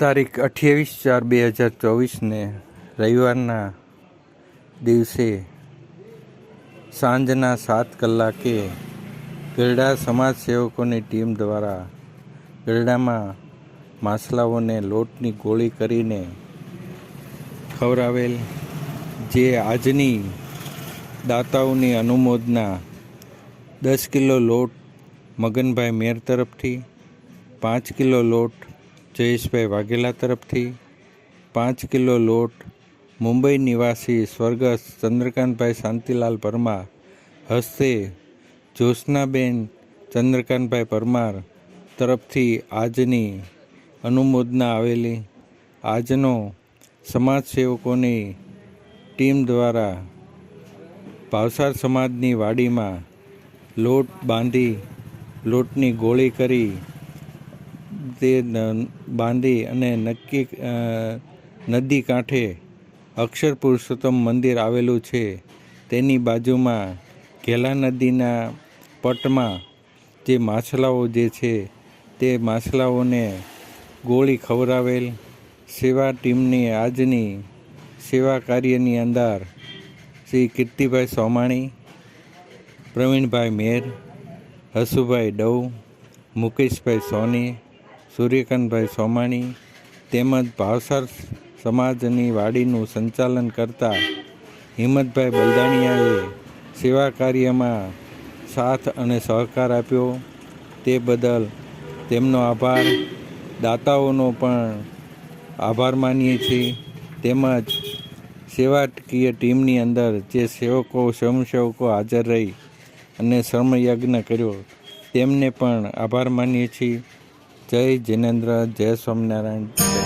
તારીખ અઠ્યાવીસ ચાર બે હજાર ચોવીસને રવિવારના દિવસે સાંજના સાત કલાકે ગરડા સમાજ સેવકોની ટીમ દ્વારા ગરડામાં માછલાઓને લોટની ગોળી કરીને ખવડાવેલ જે આજની દાતાઓની અનુમોદના દસ કિલો લોટ મગનભાઈ મેર તરફથી, પાંચ કિલો લોટ જયેશભાઈ વાઘેલા તરફથી પાંચ કિલો લોટ, મુંબઈ નિવાસી સ્વર્ગસ્થ ચંદ્રકાંતભાઈ શાંતિલાલ પરમાર, હસ્તે જ્યોત્સનાબેન ચંદ્રકાંતભાઈ પરમાર તરફથી આજની અનુમોદના આવેલી આજનો સમાજ સેવકોની ટીમ દ્વારા ભાવસાર સમાજની વાડીમાં લોટ બાંધી લોટની ગોળી કરી તે બાંધી અને નક્કી નદી કાંઠે અક્ષર પુરુષોત્તમ મંદિર આવેલું છે. તેની બાજુમાં ઘેલા નદીના પટમાં જે માછલાઓ જે છે, તે માછલાઓને ગોળી ખવડાવેલ સેવા ટીમની આજની સેવા કાર્યની અંદર શ્રી કીર્તિભાઈ સોમાણી, પ્રવીણભાઈ મેર, હસુભાઈ ડવ, મુકેશભાઈ સોની સૂર્યકાંતભાઈ સોમાણી તેમજ ભાવસર સમાજની વાડીનું સંચાલન કરતા હિંમતભાઈ બલદાણિયાએ સેવા કાર્યમાં સાથ અને સહકાર આપ્યો. તે બદલ તેમનો આભાર. દાતાઓનો પણ આભાર માનીએ છીએ. તેમજ સેવાકીય ટીમની અંદર જે સેવકો, સ્વયંસેવકો હાજર રહી અને શ્રમયજ્ઞ કર્યો, તેમને પણ આભાર માનીએ છીએ. જય જિનેન્દ્ર જય સ્વામિનારાયણ